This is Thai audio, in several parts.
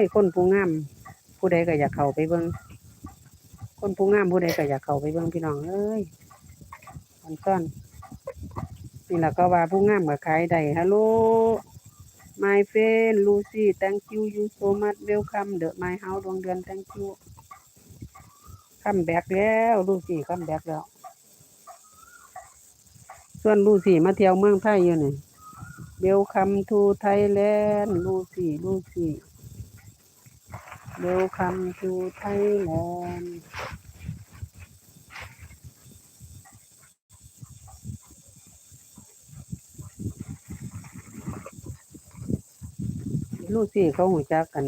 ย คนผู้งาม ผู้ใดก็อยากเข้าไปเบิ่งคนผู้งามผู้ใดก็อยากเข้าไปเบิ่งพี่น้องเอ้ยอันซ่อนนี่แหละก็ว่าผู้งามก็ขายได้ฮัลโหล my friend Lucy thank you you so much welcome the my house ดวงเดือน thank you คัมแบ็กแล้วลูซี่คัมแบ็กแล้ว ส่วนลูซี่มาเที่ยวเมืองไทยอยู่นี่ Welcome to Thailand ลูซี่ลูซี่ Welcome to Thailand ลูซี่เขาหูจักกัน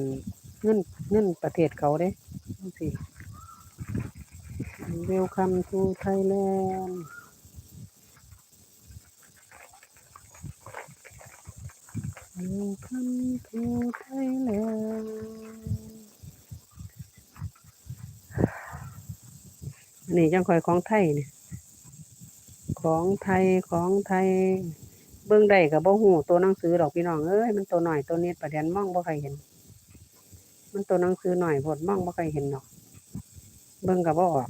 เงินเงินประเทศเขาเด้ลูซี่ Welcome to Thailand Welcome to Thailand นนี้จังคอยของไทยเนี่ยของไทยของไทย เบิ่งได้กับบ่หูตัวหนังสือดอกพี่น้องเอ้ยมันตัวหน่อยตัวนิดประเด็นมองบ่ใครเห็น มันตัวหนังสือหน่อยพดมองบ่ใครเห็นดอก เบิ่งกับบ่ออก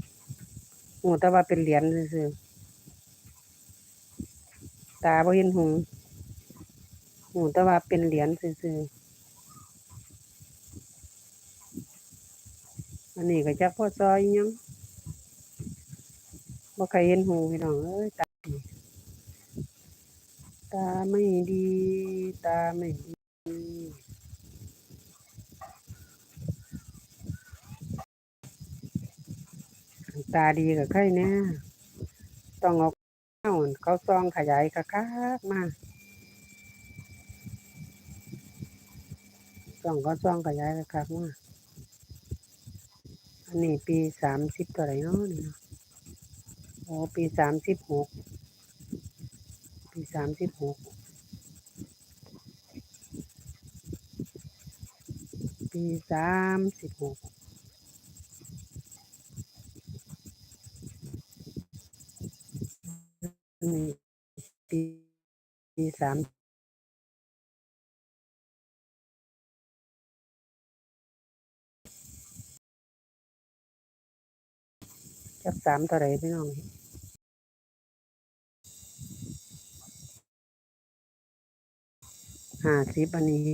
หูแต่ว่าเป็นเหรียญซื่อตาบ่เห็นหูหูแต่ว่าเป็นเหรียญซื่ออันนี้ก็จักพ่อซอยยัง บ่ใครเห็นหูพี่น้องเอ้ยตาดีตาไม่ดี ตาไม่ดีตาดีกับใครเนี่ยต้องเอาเข้าเขาซองขยายคักมาซองก็ซองขยายคักมาอันนี้ปีสามสิบเท่าไหร่เนาะเนาะ อ้ปีสามสิบหกปีสามสิบหกปีสามสิบหกปีปีสามจับสามตัวไหนพี่น้อง ห้าสิบอันนี้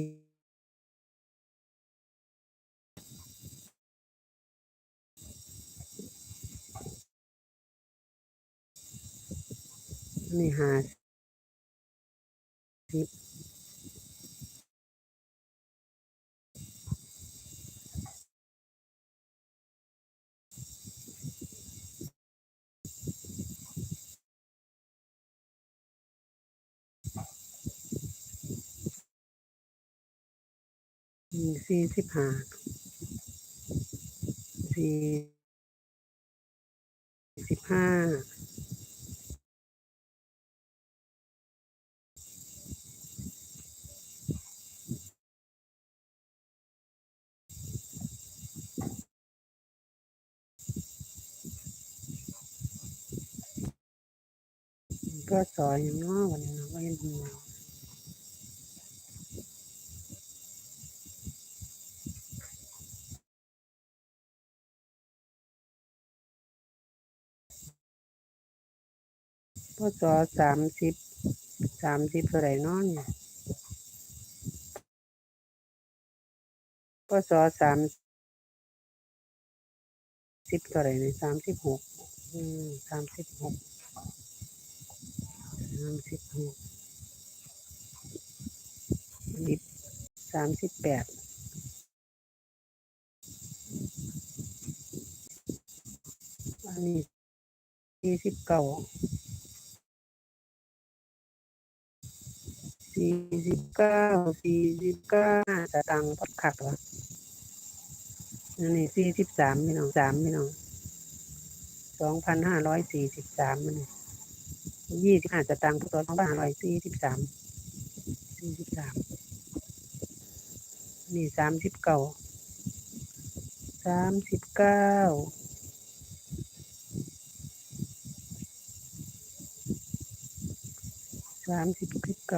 นี่ห้าสิบ สี่สิบห้าสี่สิบห้าก็สอยอย่างน้อวันนี้เนาะว่าเห็นหัว พศสามสิบสามสิบเท่าไรเน้อเนี่ยพศสามสิบเท่าไรเนี่ยสามสิบหกสามสิบหกสามสิบหกลิบสามสิบแปดอันนี้สี่สิบเก้า สี่สิบเก้าสี่สิบเก้าสตางค์พอดขักวะอันนี้สี่สิบสามพี่น้องสามพี่น้องสองพันห้าร้อยสี่สิบสามมันยี่สิบห้าสตางค์พศสองพันห้าร้อยสี่สิบสามสี่สิบสามนี่สามสิบเก้าสามสิบเก้าสามสิบเก้า